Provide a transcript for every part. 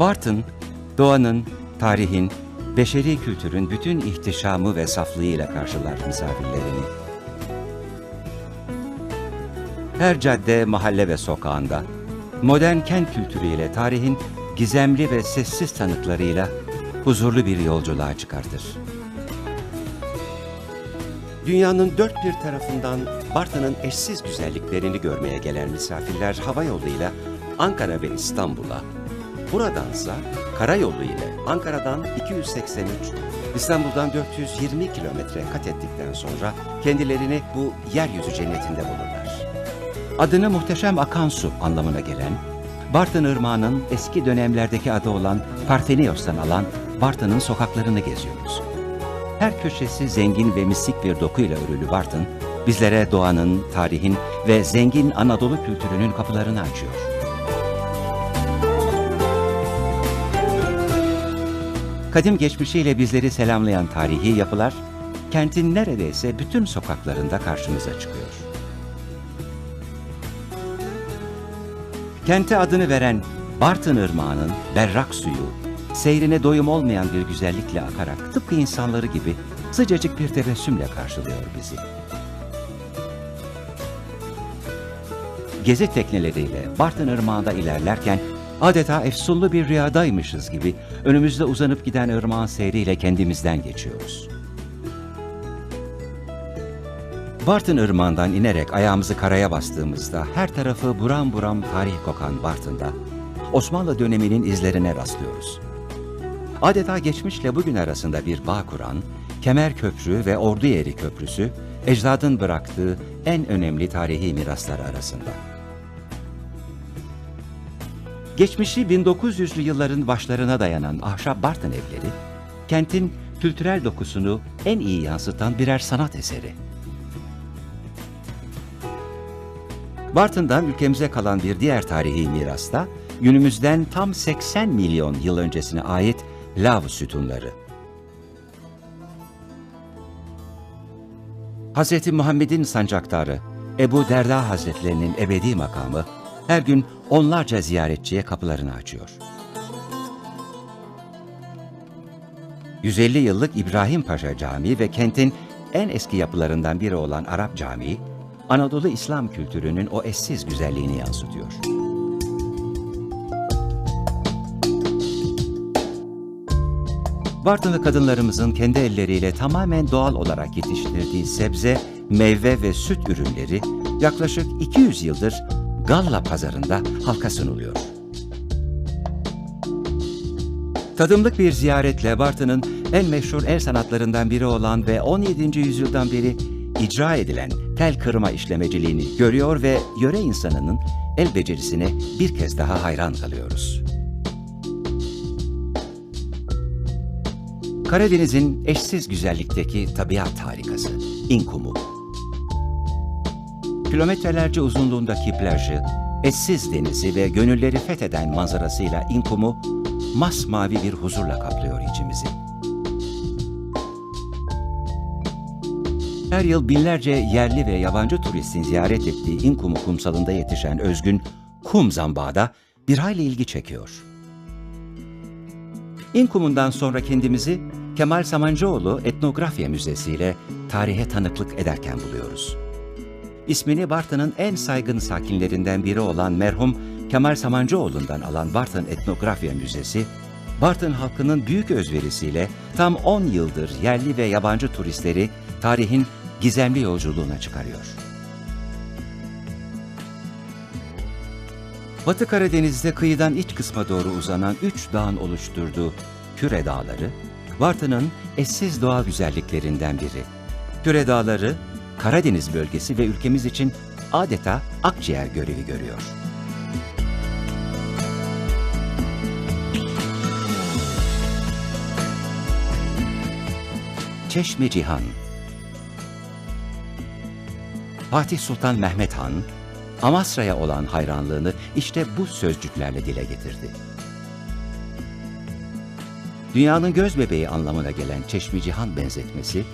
Bartın, doğanın, tarihin, beşeri kültürün bütün ihtişamı ve saflığıyla karşılar misafirlerini. Her cadde, mahalle ve sokağında, modern kent kültürüyle tarihin gizemli ve sessiz tanıklarıyla huzurlu bir yolculuğa çıkartır. Dünyanın dört bir tarafından Bartın'ın eşsiz güzelliklerini görmeye gelen misafirler hava yoluyla Ankara ve İstanbul'a, buradansa karayolu ile Ankara'dan 283, İstanbul'dan 420 kilometre kat ettikten sonra kendilerini bu yeryüzü cennetinde bulurlar. Adını muhteşem akan su anlamına gelen, Bartın Irmağı'nın eski dönemlerdeki adı olan Partenios'tan alan Bartın'ın sokaklarını geziyoruz. Her köşesi zengin ve mistik bir dokuyla örülü Bartın, bizlere doğanın, tarihin ve zengin Anadolu kültürünün kapılarını açıyor. Kadim geçmişiyle bizleri selamlayan tarihi yapılar, kentin neredeyse bütün sokaklarında karşımıza çıkıyor. Kente adını veren Bartın Irmağı'nın berrak suyu, seyrine doyum olmayan bir güzellikle akarak tıpkı insanları gibi sıcacık bir tebessümle karşılıyor bizi. Gezi tekneleriyle Bartın Irmağı'nda ilerlerken adeta efsunlu bir rüyadaymışız gibi önümüzde uzanıp giden ırmağın seyriyle kendimizden geçiyoruz. Bartın Irmağı'ndan inerek ayağımızı karaya bastığımızda her tarafı buram buram tarih kokan Bartın'da Osmanlı döneminin izlerine rastlıyoruz. Adeta geçmişle bugün arasında bir bağ kuran Kemer Köprü ve Ordu Yeri Köprüsü ecdadın bıraktığı en önemli tarihi miraslar arasında. Geçmişi 1900'lü yılların başlarına dayanan ahşap Bartın evleri, kentin kültürel dokusunu en iyi yansıtan birer sanat eseri. Bartın'dan ülkemize kalan bir diğer tarihi mirasta, günümüzden tam 80 milyon yıl öncesine ait lav sütunları. Hz. Muhammed'in sancaktarı Ebu Derda Hazretlerinin ebedi makamı her gün onlarca ziyaretçiye kapılarını açıyor. 150 yıllık İbrahim Paşa Camii ve kentin en eski yapılarından biri olan Arap Camii, Anadolu İslam kültürünün o eşsiz güzelliğini yansıtıyor. Bartınlı kadınlarımızın kendi elleriyle tamamen doğal olarak yetiştirdiği sebze, meyve ve süt ürünleri yaklaşık 200 yıldır Galla pazarında halka sunuluyor. Tadımlık bir ziyaretle Bartın'ın en meşhur el sanatlarından biri olan ve 17. yüzyıldan beri icra edilen tel kırma işlemeciliğini görüyor ve yöre insanının el becerisine bir kez daha hayran kalıyoruz. Karadeniz'in eşsiz güzellikteki tabiat harikası, İnkumu. Kilometrelerce uzunluğundaki plajı, eşsiz denizi ve gönülleri fetheden manzarasıyla İnkumu, masmavi bir huzurla kaplıyor içimizi. Her yıl binlerce yerli ve yabancı turistin ziyaret ettiği İnkumu kumsalında yetişen özgün kum zambağı da bir hayli ilgi çekiyor. İnkum'undan sonra kendimizi Kemal Samancıoğlu Etnografya Müzesi ile tarihe tanıklık ederken buluyoruz. İsmini Bartın'ın en saygın sakinlerinden biri olan merhum Kemal Samancıoğlu'ndan alan Bartın Etnografya Müzesi, Bartın halkının büyük özverisiyle tam 10 yıldır yerli ve yabancı turistleri tarihin gizemli yolculuğuna çıkarıyor. Batı Karadeniz'de kıyıdan iç kısma doğru uzanan üç dağın oluşturduğu Küre Dağları, Bartın'ın eşsiz doğal güzelliklerinden biri. Küre Dağları, Karadeniz bölgesi ve ülkemiz için adeta akciğer görevi görüyor. Çeşme Cihan Fatih Sultan Mehmet Han, Amasra'ya olan hayranlığını işte bu sözcüklerle dile getirdi. Dünyanın göz bebeği anlamına gelen Çeşmi Cihan benzetmesi,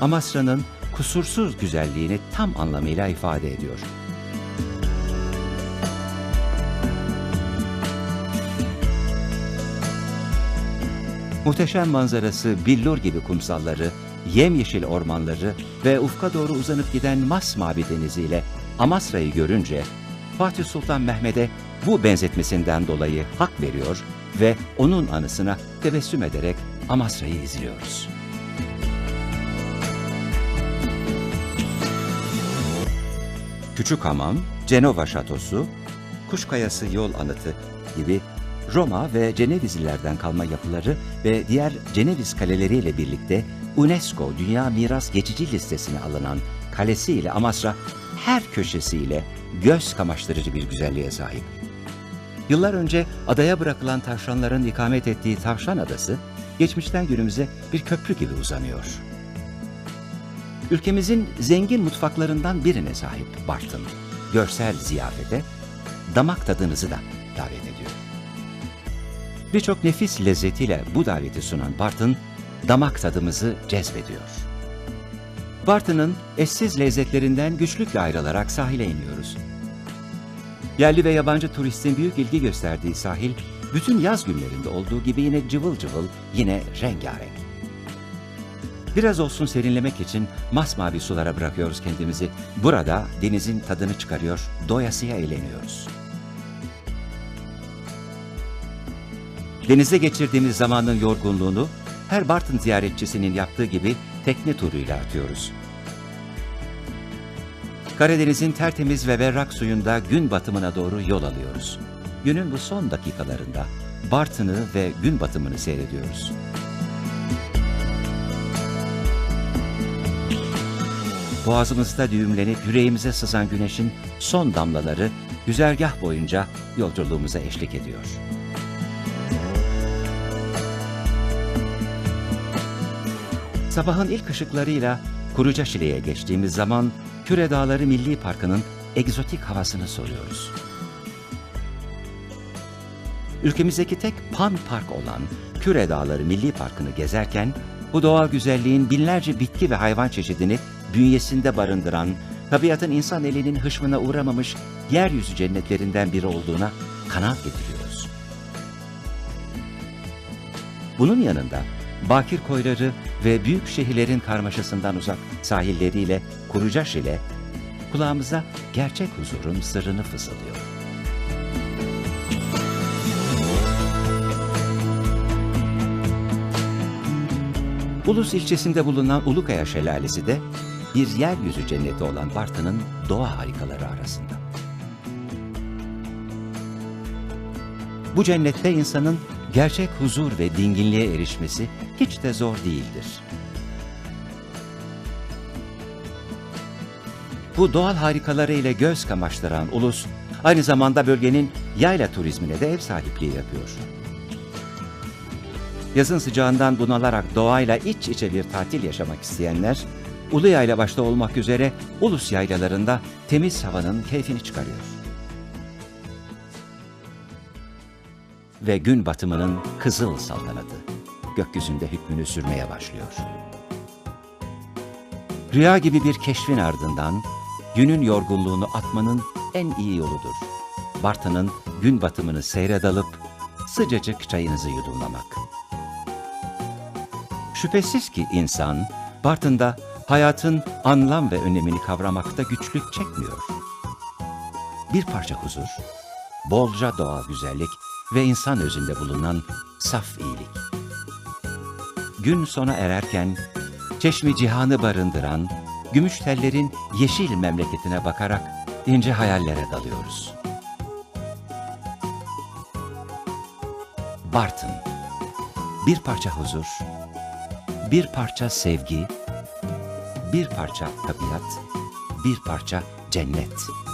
Amasra'nın kusursuz güzelliğini tam anlamıyla ifade ediyor. Muhteşem manzarası billur gibi kumsalları, yemyeşil ormanları ve ufka doğru uzanıp giden masmavi deniziyle Amasra'yı görünce Fatih Sultan Mehmet'e bu benzetmesinden dolayı hak veriyor ve onun anısına tebessüm ederek Amasra'yı izliyoruz. Küçük Hamam, Cenova Şatosu, Kuşkayası Yol Anıtı gibi Roma ve Cenevizlilerden kalma yapıları ve diğer Ceneviz kaleleriyle birlikte UNESCO Dünya Miras Geçici Listesine alınan kalesiyle Amasra her köşesiyle göz kamaştırıcı bir güzelliğe sahip. Yıllar önce adaya bırakılan tavşanların ikamet ettiği Tavşan Adası, geçmişten günümüze bir köprü gibi uzanıyor. Ülkemizin zengin mutfaklarından birine sahip Bartın, görsel ziyafete, damak tadınızı da davet ediyor. Birçok nefis lezzetiyle bu daveti sunan Bartın, damak tadımızı cezbediyor. Bartın'ın eşsiz lezzetlerinden güçlükle ayrılarak sahile iniyoruz. Yerli ve yabancı turistin büyük ilgi gösterdiği sahil, bütün yaz günlerinde olduğu gibi yine cıvıl cıvıl, yine rengarenk. Biraz olsun serinlemek için masmavi sulara bırakıyoruz kendimizi. Burada denizin tadını çıkarıyor, doyasıya eğleniyoruz. Denizde geçirdiğimiz zamanın yorgunluğunu her Bartın ziyaretçisinin yaptığı gibi tekne turuyla atıyoruz. Karadeniz'in tertemiz ve berrak suyunda gün batımına doğru yol alıyoruz. Günün bu son dakikalarında Bartın'ı ve gün batımını seyrediyoruz. Boğazımızda düğümlenip yüreğimize sızan güneşin son damlaları güzergah boyunca yolculuğumuza eşlik ediyor. Sabahın ilk ışıklarıyla Kuruca Şile'ye geçtiğimiz zaman Küre Dağları Milli Parkı'nın egzotik havasını soruyoruz. Ülkemizdeki tek pan park olan Küre Dağları Milli Parkı'nı gezerken bu doğal güzelliğin binlerce bitki ve hayvan çeşidini bünyesinde barındıran, tabiatın insan elinin hışmına uğramamış yeryüzü cennetlerinden biri olduğuna kanaat getiriyoruz. Bunun yanında bakir koyları ve büyük şehirlerin karmaşasından uzak sahilleriyle Kurucaş ile kulağımıza gerçek huzurun sırrını fısıldıyor. Ulus ilçesinde bulunan Ulukaya Şelalesi de bir yeryüzü cenneti olan Bartın'ın doğa harikaları arasında. Bu cennette insanın gerçek huzur ve dinginliğe erişmesi hiç de zor değildir. Bu doğal harikaları ile göz kamaştıran ulus, aynı zamanda bölgenin yayla turizmine de ev sahipliği yapıyor. Yazın sıcağından bunalarak doğayla iç içe bir tatil yaşamak isteyenler, Ulu Yayla başta olmak üzere ulus yaylalarında temiz havanın keyfini çıkarıyor. Ve gün batımının kızıl saltanatı gökyüzünde hükmünü sürmeye başlıyor. Rüya gibi bir keşfin ardından günün yorgunluğunu atmanın en iyi yoludur. Bartın'ın gün batımını seyredalıp sıcacık çayınızı yudumlamak. Şüphesiz ki insan Bartın'da hayatın anlam ve önemini kavramakta güçlük çekmiyor. Bir parça huzur, bolca doğal güzellik ve insan özünde bulunan saf iyilik. Gün sona ererken çeşmi cihanı barındıran gümüş tellerin yeşil memleketine bakarak ince hayallere dalıyoruz. Bartın, bir parça huzur, bir parça sevgi, bir parça tabiat, bir parça cennet.